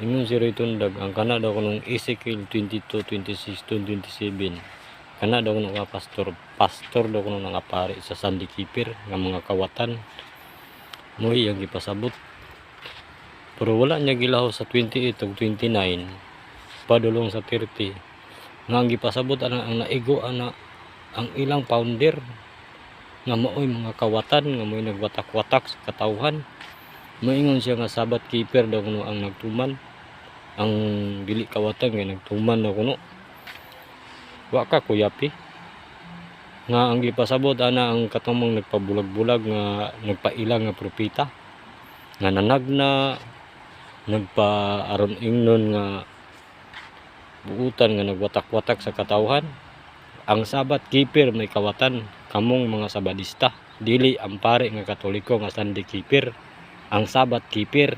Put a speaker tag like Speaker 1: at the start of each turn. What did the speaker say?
Speaker 1: Ingon si Roy Tundag, ang kana daw kunong Ezekiel 22, 26, 27. Kana daw kunong nga pastor, pastor daw kunong nangapari sa Sunday Keeper nga mga kawatan. Mo iyang gipasabot. Pero wala niya gilaho sa 28 ug 29. Padulong sa 30. Nga ang gipasabot ana ang naigo ana ang ilang founder nga maoy mga kawatan nga mo'y nagwatak-watak sa katawhan. Moingon siya nga sabat keeper daw kuno ang nagtuman ang dili kawatan nga nagtuman na kuno. Wa ka kuyapi nga ang gipasabot ana ang katumang nagpabulag-bulag nga nagpailang nga propeta nga nanagna nagpaaron ingnon nga buutan nga nagwatak-watak sa katawhan. Ang sabat keeper may kawatan kamong mga sabadista. Dili ang pare nga katoliko nga Sunday keeper. Ang sabat keeper